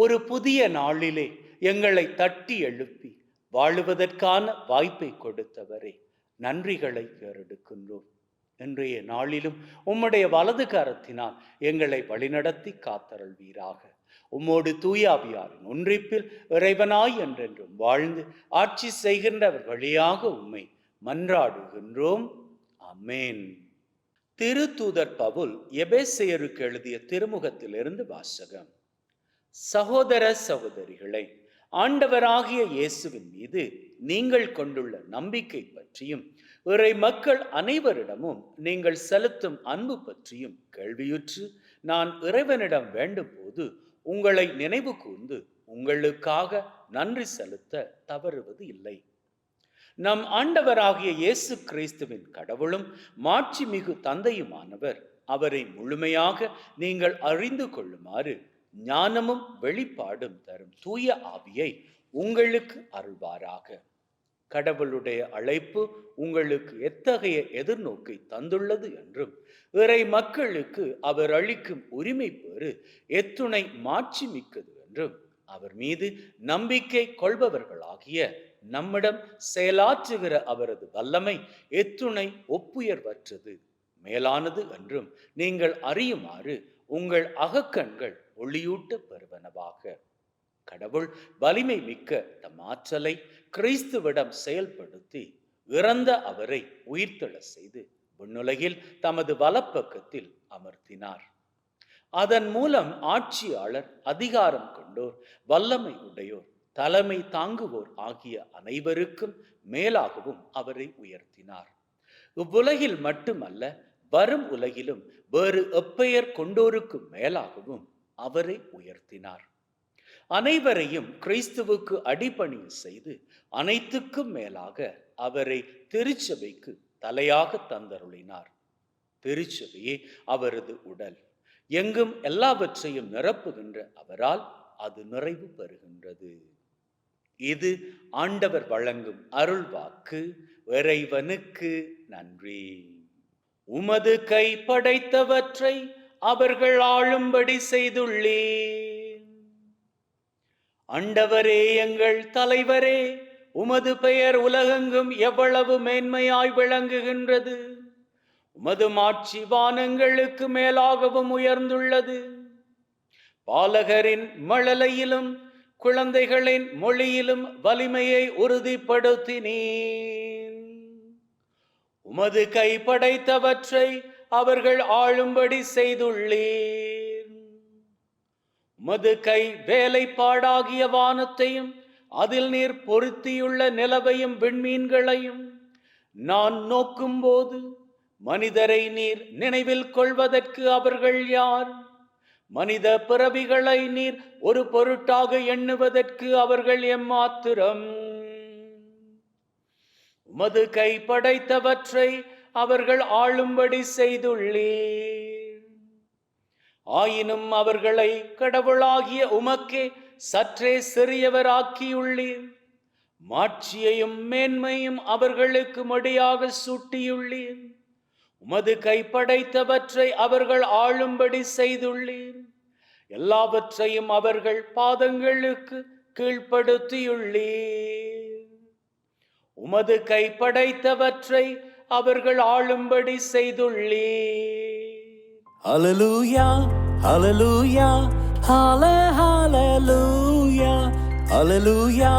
ஒரு புதிய நாளிலே எங்களை தட்டி எழுப்பி வாழுவதற்கான வாய்ப்பை கொடுத்தவரே நன்றிகளை ஏறெடுக்கின்றோம். இன்றைய நாளிலும் உம்முடைய வலது கரத்தினால் எங்களை வழிநடத்தி காத்தருள்வீராக. உம்மோடு தூயாவியாரின் ஒன்றிப்பில் இறைவனாய் என்றென்றும் வாழ்ந்து ஆட்சி செய்கின்றவர் வழியாக உம்மை மன்றாடுகின்றோம். அமேன் திருத்தூதர் பவுல் எபேசையருக்கு எழுதிய திருமுகத்திலிருந்து வாசகம். சகோதர சகோதரிகளை ஆண்டவராகிய இயேசுவின் மீது நீங்கள் கொண்டுள்ள நம்பிக்கை பற்றியும் இறை மக்கள் அனைவரிடமும் நீங்கள் செலுத்தும் அன்பு பற்றியும் கேள்வியுற்று நான் இறைவனிடம் வேண்டும் போது உங்களை நினைவு கூர்ந்து உங்களுக்காக நன்றி செலுத்த தவறுவது இல்லை. நம் ஆண்டவராகிய இயேசு கிறிஸ்துவின் கடவுளும் மாட்சிமிகு தந்தையுமானவர் அவரை முழுமையாக நீங்கள் அறிந்து கொள்ளுமாறு ஞானமும் வெளிப்பாடும் தரும் தூய ஆவியை உங்களுக்கு அருள்வாராக. கடவுளுடைய அழைப்பு உங்களுக்கு எத்தகைய எதிர்நோக்கை தந்துள்ளது என்றும் இறை மக்களுக்கு அவர் அளிக்கும் உரிமை பெறு எத்துணை மாட்சி மிக்கது என்றும் அவர் மீது நம்பிக்கை கொள்பவர்களாகிய நம்மிடம் செயலாற்றுகிற அவரது வல்லமை எத்துணை ஒப்புயர்வற்றது. மேலானது என்றும் நீங்கள் அறியுமாறு உங்கள் அகக்கண்கள் ஒளியூட்ட பெறுவனவாக. கடவுள் வலிமை மிக்க தம் ஆற்றலை கிறிஸ்துவிடம் செயல்படுத்தி இறந்த அவரை உயிர்த்தெழ செய்து விண்ணுலகில் தமது வலப்பக்கத்தில் அமர்த்தினார். அதன் மூலம் ஆட்சியாளர் அதிகாரம் கொண்டோர் வல்லமை உடையோர் தலைமை தாங்குவோர் ஆகிய அனைவருக்கும் மேலாகவும் அவரை உயர்த்தினார். இவ்வுலகில் மட்டுமல்ல வரும் உலகிலும் வேறு எப்பெயர் கொண்டோருக்கு மேலாகவும் அவரை உயர்த்தினார். அனைவரையும் கிறிஸ்துவுக்கு அடிபணி செய்து அனைத்துக்கும் மேலாக அவரை திருச்சபைக்கு தலையாக தந்தருளினார். திருச்சபையே அவரது உடல். எங்கும் எல்லாவற்றையும் நிரப்புகின்ற அவரால் அது நிறைவு பெறுகின்றது. இது ஆண்டவர் வழங்கும் அருள் வாக்கு இறைவனுக்கு நன்றி. உமது கை படைத்தவற்றை அவர்கள் ஆளும்படி செய்துள்ளேன். அண்டவரே எங்கள் தலைவரே உமது பெயர் உலகெங்கும் எவ்வளவு மேன்மையாய் விளங்குகின்றது. உமது மாட்சி வானங்களுக்கு மேலாகவும் உயர்ந்துள்ளது. பாலகரின் மழலையிலும் குழந்தைகளின் மொழியிலும் வலிமையை உறுதிப்படுத்தினீன் உமது கை படைத்தவற்றை அவர்கள் ஆளும்படி செய்துள்ளீர். மது கை வேலைப்பாடாகிய வானத்தையும் அதில் நீர் பொருத்தியுள்ள நிலவையும் விண்மீன்களையும் நான் நோக்கும்போது மனிதரை நீர் நினைவில் கொள்வதற்கு அவர்கள் யார்? மனித பிறவிகளை நீர் ஒரு பொருட்டாக எண்ணுவதற்கு அவர்கள் எம்மாத்திரம்? உமது கை படைத்தவற்றை அவர்கள் ஆளும்படி செய்துள்ளீர். ஆயினும் அவர்களை கடவுளாகிய உமக்கே சற்றே சிறியவராக்கியுள்ளீர். மாட்சியையும் மேன்மையும் அவர்களுக்கு மடியாக சூட்டியுள்ளீர். உமது கைப்படைத்தவற்றை அவர்கள் ஆளும்படி செய்துள்ளீர். எல்லாவற்றையும் அவர்கள் பாதங்களுக்கு கீழ்ப்படுத்தியுள்ளீர். உமது கைப்படைத்தவற்றை அவர்கள் ஆளும்படி செய்துள்ளே அலலூயா அலலூயா ஹால ஹாலலூயா அலலூயா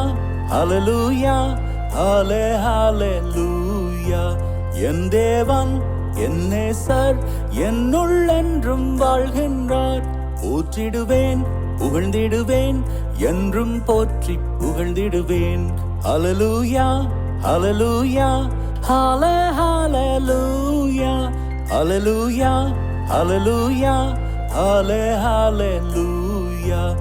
அலலூயா ஹால ஹாலலூயா என் தேவன் என்னே சார் என்னுள் என்றும் வாழ்கின்றார் போற்றிடுவேன் புகழ்ந்திடுவேன் என்றும் போற்றி புகழ்ந்திடுவேன் அலலூயா அலலூயா ஹalலே hallelujah, hallelujah,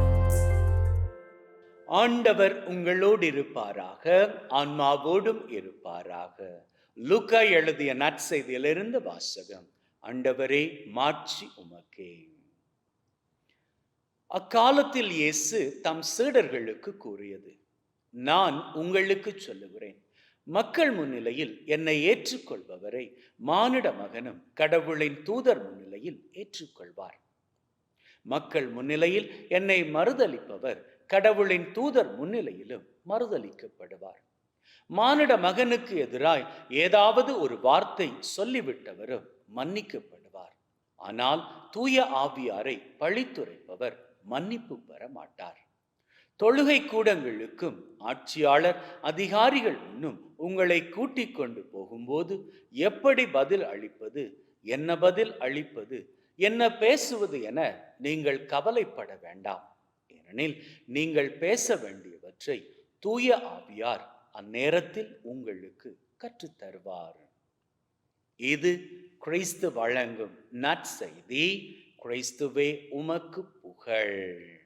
ஆண்டவர் உங்களோடு இருப்பாராக ஆன்மாவோடும் இருப்பாராக. லுக்கா எழுதிய நற்செய்தியிலிருந்து வாசகம். ஆண்டவரே மாட்சி உமக்கே. அக்காலத்தில் இயேசு தம் சீடர்களுக்கு கூறியது நான் உங்களுக்கு சொல்லுகிறேன். மக்கள் முன்னிலையில் என்னை ஏற்றுக்கொள்பவரை மானிட மகனும் கடவுளின் தூதர் முன்னிலையில் ஏற்றுக்கொள்வார். மக்கள் முன்னிலையில் என்னை மறுதலிப்பவர் கடவுளின் தூதர் முன்னிலையிலும் மறுதலிக்கப்படுவார். மானிட மகனுக்கு எதிராய் ஏதாவது ஒரு வார்த்தை சொல்லிவிட்டவரும் மன்னிக்கப்படுவார். ஆனால் தூய ஆவியாரை பழித்துரைப்பவர் மன்னிப்பு பெற மாட்டார். தொழுகை கூடங்களுக்கும் ஆட்சியாளர் அதிகாரிகள் இன்னும் உங்களை கூட்டிக் கொண்டு போகும்போது எப்படி பதில் அளிப்பது என்ன பதில் அளிப்பது என்ன பேசுவது என நீங்கள் கவலைப்பட வேண்டாம். ஏனெனில் நீங்கள் பேச வேண்டியவற்றை தூய ஆவியார் அந்நேரத்தில் உங்களுக்கு கற்றுத் தருவார். இது கிறிஸ்து வழங்கும் நற்செய்தி. கிறிஸ்துவே உமக்கு புகழ்.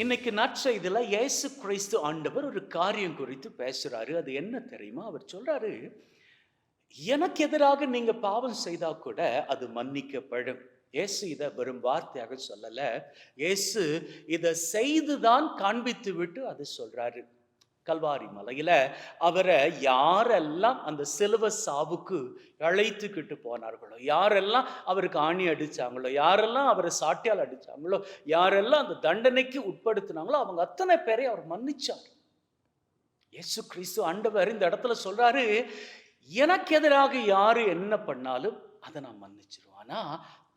இன்னைக்கு நற்செய்தியில் இயேசு கிறிஸ்து ஆண்டவர் ஒரு காரியம் குறித்து பேசுகிறாரு அது என்ன தெரியுமா? அவர் சொல்கிறாரு எனக்கு எதிராக நீங்கள் பாவம் செய்தால் கூட அது மன்னிக்கப்படும். இயேசு இதை வெறும் வார்த்தையாக சொல்லலை. இயேசு இதை செய்து தான் காண்பித்து விட்டு அது சொல்கிறாரு கல்வாரி மலையில அவரை யாரெல்லாம் அந்த சிலுவ சாவுக்கு அழைத்துக்கிட்டு போனார்களோ யாரெல்லாம் அவருக்கு ஆணி அடிச்சாங்களோ யாரெல்லாம் அவரை சாட்டியால் அடிச்சாங்களோ யாரெல்லாம் அந்த தண்டனைக்கு உட்படுத்தினாங்களோ அவங்க அத்தனை பேரை அவர் மன்னிச்சார். இயேசு கிறிஸ்து ஆண்டவர் இந்த இடத்துல சொல்றாரு எனக்கு எதிராக யாரு என்ன பண்ணாலும் அதை நான் மன்னிச்சிருவேன். ஆனா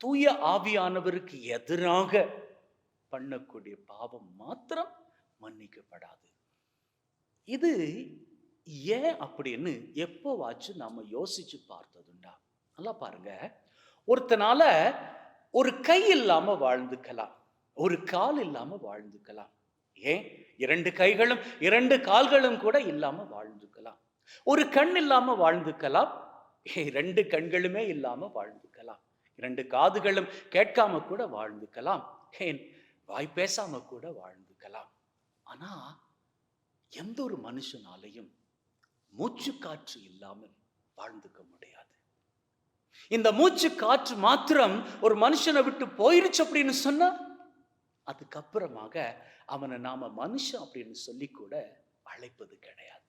தூய ஆவியானவருக்கு எதிராக பண்ணக்கூடிய பாவம் மாத்திரம் மன்னிக்கப்படாது. இது ஏன் அப்படின்னு எப்போவாச்சும் நாம யோசிச்சு பார்த்ததுண்டா? நல்லா பாருங்க. ஒருத்தனால ஒரு கை இல்லாம வாழ்ந்துக்கலாம். ஒரு கால் இல்லாம வாழ்ந்துக்கலாம். ஏன்? இரண்டு கைகளும் இரண்டு கால்களும் கூட இல்லாம வாழ்ந்துக்கலாம். ஒரு கண் இல்லாம வாழ்ந்துக்கலாம். ஏ, ரெண்டு கண்களுமே இல்லாம வாழ்ந்துக்கலாம். இரண்டு காதுகளும் கேட்காம கூட வாழ்ந்துக்கலாம். ஏன்? வாய் பேசாம கூட வாழ்ந்துக்கலாம். ஆனா எந்த ஒரு மனுஷனாலையும் மூச்சு காற்று இல்லாமல் வாழ்ந்துக்க முடியாது. இந்த மூச்சு காற்று மாத்திரம் ஒரு மனுஷனை விட்டு போயிருச்சு அப்படின்னு சொன்னா அதுக்கப்புறமாக அவனை நாம மனுஷன் அப்படின்னு சொல்லி கூட அழைப்பது கிடையாது.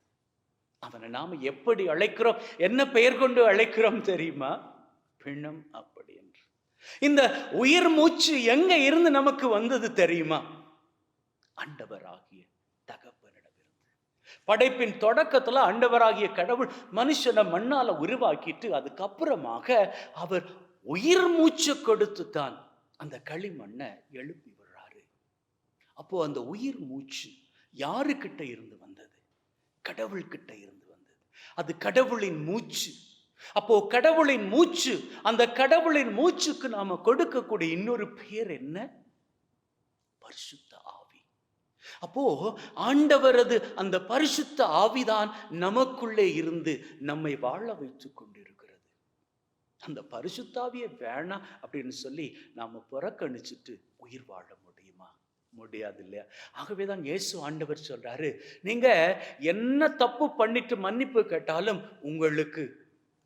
அவனை நாம எப்படி அழைக்கிறோம் என்ன பெயர் கொண்டு அழைக்கிறோம் தெரியுமா? பிணம் அப்படி என்று. இந்த உயிர் மூச்சு எங்க இருந்து நமக்கு வந்தது தெரியுமா? ஆண்டவராகிய படைப்பின் தொடக்கத்துல அண்டவராகிய கடவுள் மனுஷனை மண்ணால உருவாக்கிட்டு அதுக்கப்புறமாக அவர் உயிர் மூச்சு கொடுத்து தான் அந்த களிமண்ணை எழுப்பி விடுறாரு. அப்போ அந்த உயிர் மூச்சு யாருக்கிட்ட இருந்து வந்தது? கடவுள்கிட்ட இருந்து வந்தது. அது கடவுளின் மூச்சு. அப்போ கடவுளின் மூச்சு அந்த கடவுளின் மூச்சுக்கு நாம கொடுக்கக்கூடிய இன்னொரு பேர் என்ன? பரிசுத்த அப்போ ஆண்டவரது அந்த பரிசுத்த ஆவிதான் நமக்குள்ளே இருந்து நம்மை வாழ வைத்துக் கொண்டிருக்கிறது. அந்த பரிசுத்தாவியை வேணாம் அப்படின்னு சொல்லி நாம புறக்கணிச்சிட்டு உயிர் வாழ முடியுமா? முடியாது இல்லையா? ஆகவே தான் இயேசு ஆண்டவர் சொல்றாரு நீங்க என்ன தப்பு பண்ணிட்டு மன்னிப்பு கேட்டாலும் உங்களுக்கு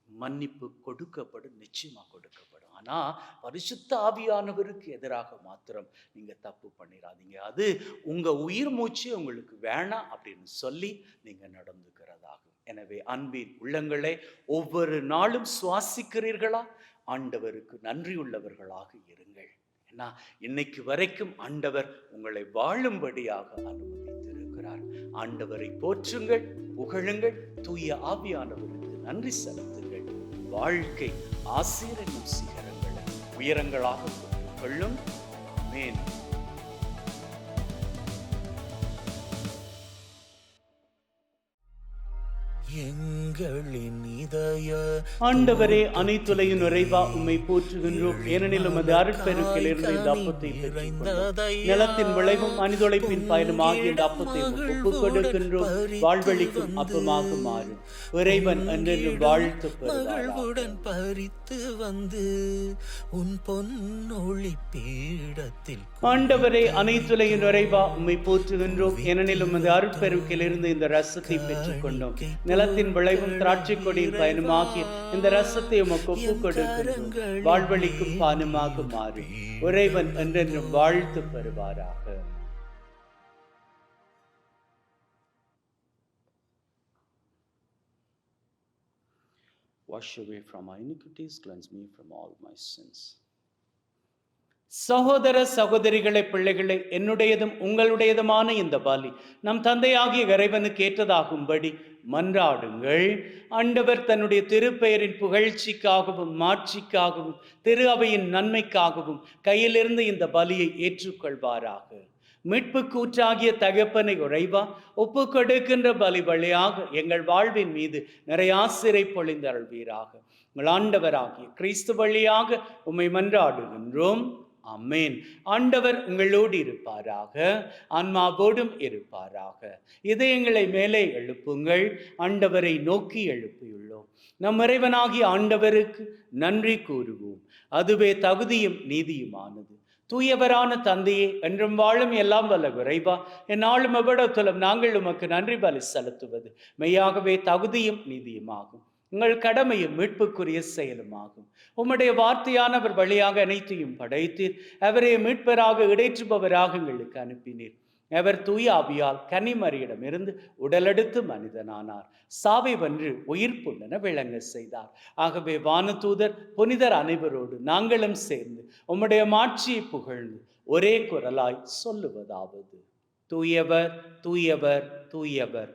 மன்னிப்பு கொடுக்கப்படும் நிச்சயமா கொடுக்கப்படும். ஆனா பரிசுத்த ஆவியானவருக்கு எதிராக மாத்திரம் நீங்க தப்பு பண்ணிடாதீங்க அது உங்க உயிர் மூச்சு உங்களுக்கு வேணாம் அப்படின்னு சொல்லி நீங்க நடந்துக்கிறதாகும். எனவே அன்பின் உள்ளங்களே ஒவ்வொரு நாளும் சுவாசிக்கிறீர்களா? ஆண்டவருக்கு நன்றியுள்ளவர்களாக இருங்கள். ஏன்னா இன்னைக்கு வரைக்கும் ஆண்டவர் உங்களை வாழும்படியாக அனுமதித்திருக்கிறார். ஆண்டவரை போற்றுங்கள் புகழுங்கள். தூய ஆவியானவருக்கு நன்றி செலுத்துங்கள். வாழ்க்கை ஆசீரனும் சிகரங்களை உயரங்களாக கொள்ளும். மேன் எங்களின் இதய ஆண்டவரே அனைத்துலையும் நிறைவா உம்மை போற்றுகின்றோம். ஏனெனில் உமது அருட்பெருக்கிலிருந்து இந்த அப்பத்தை. நிலத்தின் விளைவும் மனிதொழைப்பின் பயனும் ஆகிய இந்த அப்பத்தை ஒப்புக் கொடுக்கின்றோம் வாழ்வழிக்கும் அப்பமாக மாறும் இறைவன் என்றென்றும் வாழ்த்து பறித்து வந்து உன் பொன்னொளி பீடத்தில் ஆண்டவரே அனைத்துலையும் நிறைவா உம்மை போற்றுகின்றோம். ஏனெனில் உமது அருட்பெருக்கிலிருந்து இந்த ரசத்தை பெற்றுக்கொண்டோம். நிலத்தின் விளைவும் திராட்சை கொடியின் பயனுமாகி இந்த ரசத்தை உமக்கு ஒப்புக் கொடுக்கின்றோம் வாழ்வழிக்கும் பானுமாக மாறும் இறைவன் என்றென்றும் வாழ்த்து பெறுவாராக Wash away from my iniquities, cleanse me from all my sins. சகோதர சகோதரிகளே பிள்ளைகளே என்னுடையதும் உங்களுடையதுமான இந்த பலி நம் தந்தையாகிய இறைவனுக்கு ஏற்றதாகும்படி மன்றாடுங்கள். ஆண்டவர் தன்னுடைய திருப்பெயரின் புகழ்ச்சிக்காகவும் மாட்சிக்காகவும் திரு அவையின் நன்மைக்காகவும் கையிலிருந்து இந்த பலியை ஏற்றுக்கொள்வாராக. மீட்பு கூற்றாகிய தகப்பனை உறைவா ஒப்பு கொடுக்கின்ற பலி வழியாக எங்கள் வாழ்வின் மீது நிறைய ஆசிரை பொழிந்தருள்வீராக. உங்கள் ஆண்டவராகிய கிறிஸ்து வழியாக உம்மை மன்றாடுகின்றோம். அம்மேன் ஆண்டவர் உங்களோடு இருப்பாராக. ஆன்மாவோடும் இருப்பாராக. இதயங்களை மேலே எழுப்புங்கள். ஆண்டவரை நோக்கி எழுப்பியுள்ளோம். நம் இறைவனாகிய ஆண்டவருக்கு நன்றி கூறுவோம். அதுவே தகுதியும் நீதியுமானது. தூயவரான தந்தையே என்றும் வாழும் எல்லாம் வல்ல விரைவா என்னாலும் எவ்விடத்திலும் நாங்கள் உமக்கு நன்றி பலி செலுத்துவது. மெய்யாகவே தகுதியும் நீதியுமாகும். உங்கள் கடமையும் மீட்புக்குரிய செயலுமாகும். உம்முடைய வார்த்தையானவர் வழியாக அனைத்தையும் படைத்தீர். அவரை மீட்பராக இடைற்றுபவராக எங்களுக்கு அனுப்பினீர். அவர் தூய ஆவியால் கன்னிமரியிடமிருந்து உடலெடுத்து மனிதனானார். சாவை வென்று உயிர்ப்புள்ளன விளங்க செய்தார். ஆகவே வானதூதர் புனிதர் அனைவரோடு நாங்களும் சேர்ந்து உம்முடைய மாட்சியை புகழ்ந்து ஒரே குரலாய் சொல்லுவதாவது. தூயவர் தூயவர் தூயவர்.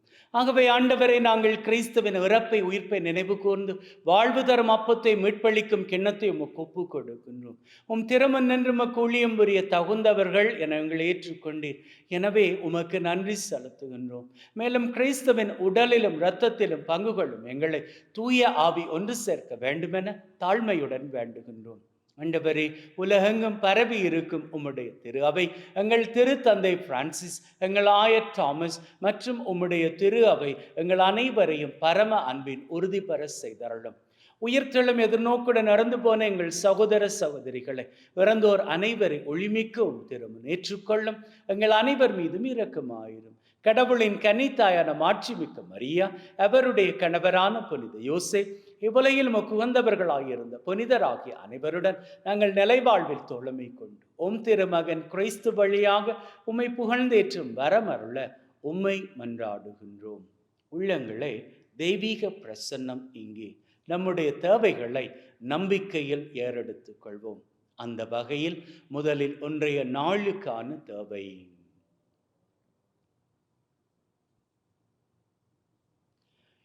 ஆகவே ஆண்டவரை நாங்கள் கிறிஸ்துவின் இறப்பை உயிர்ப்பை நினைவு கூர்ந்து வாழ்வு தரும் அப்பத்தை மீட்பளிக்கும் கிண்ணத்தை உமக்கு ஒப்பு கொடுக்கின்றோம் உம் திறமன் நின்று உமக்கு ஊழியம் புரிய தகுந்தவர்கள் என எங்களை ஏற்றுக்கொண்டீர். எனவே உமக்கு நன்றி செலுத்துகின்றோம். மேலும் கிறிஸ்துவின் உடலிலும் இரத்தத்திலும் பங்கு கொள்ளும் எங்களை தூய ஆவி ஒன்று சேர்க்க வேண்டுமென தாழ்மையுடன் வேண்டுகின்றோம். ஆண்டவரே உலகெங்கும் பரவி இருக்கும் உம்முடைய திரு அவை எங்கள் திரு தந்தை பிரான்சிஸ் எங்கள் ஆயர் தாமஸ் மற்றும் உம்முடைய திரு அவை எங்கள் அனைவரையும் பரம அன்பின் உறுதிபெற செய்தருளும். உயிர்த்தெழும் எதிர்நோக்குடன் நடந்து போன எங்கள் சகோதர சகோதரிகளை இறந்தோர் அனைவரை ஒளிமிக்கவும் திரும்ப ஏற்றுக்கொள்ளும். எங்கள் அனைவர் மீதும் இரக்கமாயிரும். கடவுளின் கன்னித்தாயான மாட்சிமிக்க மரியா அவருடைய கணவரான புனித யோசே இவ்வுலையில் உமக்கு உகந்தவர்களாகியிருந்த புனிதராகிய அனைவருடன் நாங்கள் நிலைவாழ்வில் தோழமை கொண்டு உம் திருமகன் கிறிஸ்து வழியாக உம்மை புகழ்ந்தேற்றும் வரமருள உம்மை மன்றாடுகின்றோம். உள்ளங்களே தெய்வீக பிரசன்னம் இங்கே. நம்முடைய தேவைகளை நம்பிக்கையில் ஏறெடுத்துக் கொள்வோம். அந்த வகையில் முதலில் ஒன்றைய நாளுக்கான தேவை.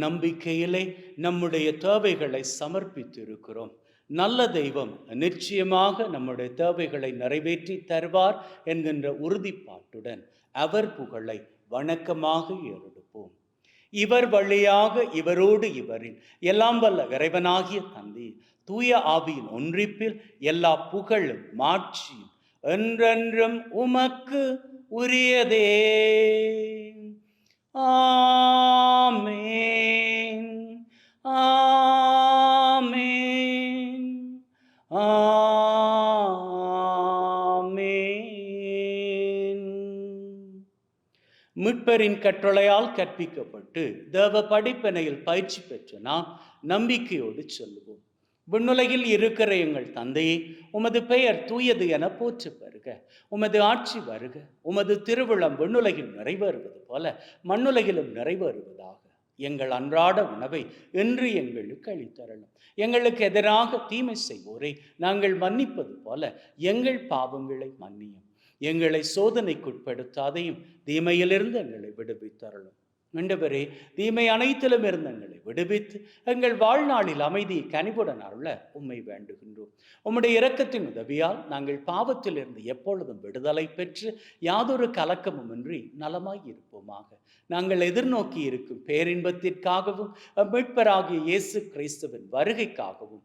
நம்பிக்கையிலே நம்முடைய தேவைகளை சமர்ப்பித்திருக்கிறோம். நல்ல தெய்வம் நிச்சயமாக நம்முடைய தேவைகளை நிறைவேற்றி தருவார் என்கின்ற உறுதிப்பாட்டுடன் அவர் புகழை வணக்கமாக ஏறெடுப்போம். இவர் வழியாக இவரோடு இவரின் எல்லாம் வல்ல இறைவனாகிய தந்தி தூய ஆவியின் ஒன்றிப்பில் எல்லா புகழும் மாட்சியும் என்றென்றும் உமக்கு உரியதே. ஆமென் ஆமென் ஆமென் மீட்பரின் கட்டளையால் கற்பிக்கப்பட்டு தேவ படிப்பினையில் பயிற்சி பெற்ற நாம் நம்பிக்கையோடு சொல்லுவோம். விண்ணுலகில் இருக்கிற எங்கள் தந்தையே உமது பெயர் தூயது என போற்று வருக. உமது ஆட்சி வருக. உமது திருவிழம் விண்ணுலகில் நிறைவேறுவது போல மண்ணுலகிலும் நிறைவேறுவதாக. எங்கள் அன்றாட உணவை இன்று எங்களுக்கு அளித்தரலும் எங்களுக்கு எதிராக தீமை செய்வோரை நாங்கள் மன்னிப்பது போல எங்கள் பாவங்களை மன்னியும். எங்களை சோதனைக்குட்படுத்தாதையும் தீமையிலிருந்து எங்களை விடுவித்தரலும் ஆண்டவரே தீமை அனைத்திலும் இருந்து எங்களை விடுவித்து எங்கள் வாழ்நாளில் அமைதியை கனிவுடன் அருள உம்மை வேண்டுகின்றோம். உம்முடைய இரக்கத்தின் உதவியால் நாங்கள் பாவத்திலிருந்து எப்பொழுதும் விடுதலை பெற்று யாதொரு கலக்கமுமின்றி நலமாய் இருப்போமாக நாங்கள் எதிர்நோக்கி இருக்கும் பேரின்பத்திற்காகவும் மீட்பராகிய இயேசு கிறிஸ்துவின் வருகைக்காகவும்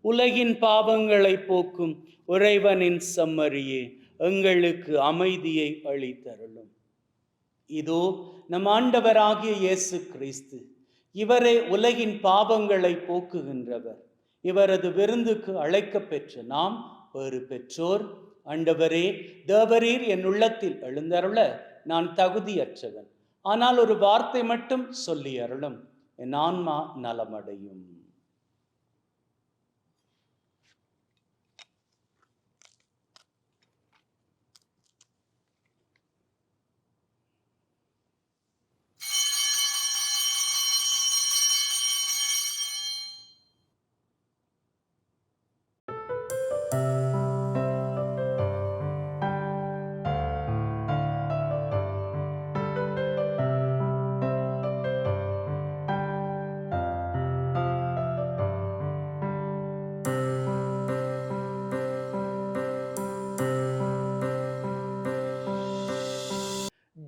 உலகின் பாவங்களை போக்கும் உறைவனின் சம்மரியே எங்களுக்கு அமைதியை அளித்தருளும். இதோ நம் ஆண்டவராகிய இயேசு கிறிஸ்து இவரே உலகின் பாவங்களை போக்குகின்றவர். இவரது விருந்துக்கு அழைக்கப் பெற்ற நாம் ஒரு பெற்றோர். ஆண்டவரே தேவரீர் என் உள்ளத்தில் எழுந்தருள நான் தகுதியற்றவன். ஆனால் ஒரு வார்த்தை மட்டும் சொல்லி அருளும். என் ஆன்மா நலமடையும்.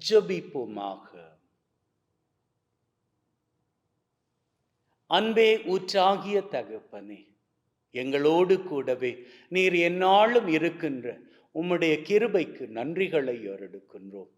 ஜபிப்புமாக அன்பே ஊற்றாகிய தகப்பனே எங்களோடு கூடவே நீர் என்னாலும் இருக்கின்ற உம்முடைய கிருபைக்கு நன்றிகளை எடுக்கின்றோம்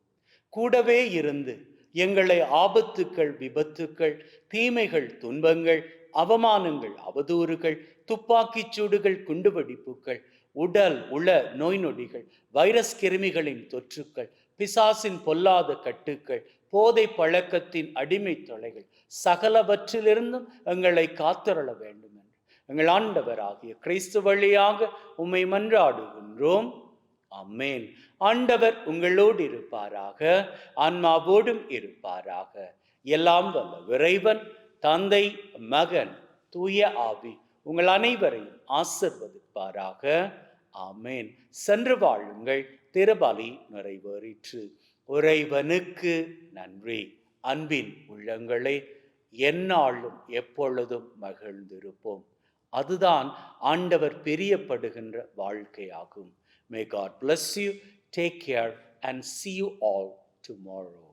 கூடவே இருந்து எங்களை ஆபத்துக்கள் விபத்துக்கள் தீமைகள் துன்பங்கள் அவமானங்கள் அவதூறுகள் துப்பாக்கிச் சூடுகள் குண்டுவெடிப்புகள் உடல் உள நோய் நொடிகள் வைரஸ் கிருமிகளின் தொற்றுக்கள் பிசாசின் பொல்லாத கட்டுக்கள் போதை பழக்கத்தின் அடிமை தொலைகள் சகலவற்றிலிருந்தும் எங்களை காத்திரள வேண்டும் என்று. எங்கள் ஆண்டவராகிய கிறிஸ்து வழியாக உம்மை மன்றாடுகின்றோம். அம்மேன் ஆண்டவர் உங்களோடு இருப்பாராக ஆன்மாவோடும் இருப்பாராக. எல்லாம் வல்ல இறைவன் தந்தை மகன் தூய ஆவி உங்கள் அனைவரையும் ஆசிர்வதிப்பாராக. ஆமேன். சென்று வாழுங்கள். திருபலி நிறைவேறிற்று. உறைவனுக்கு நன்றி. அன்பின் உள்ளங்களே எந்நாளும் எப்பொழுதும் மகிழ்ந்திருப்போம். அதுதான் ஆண்டவர் பிரியப்படுகின்ற வாழ்க்கையாகும். May God bless you take care and see you all tomorrow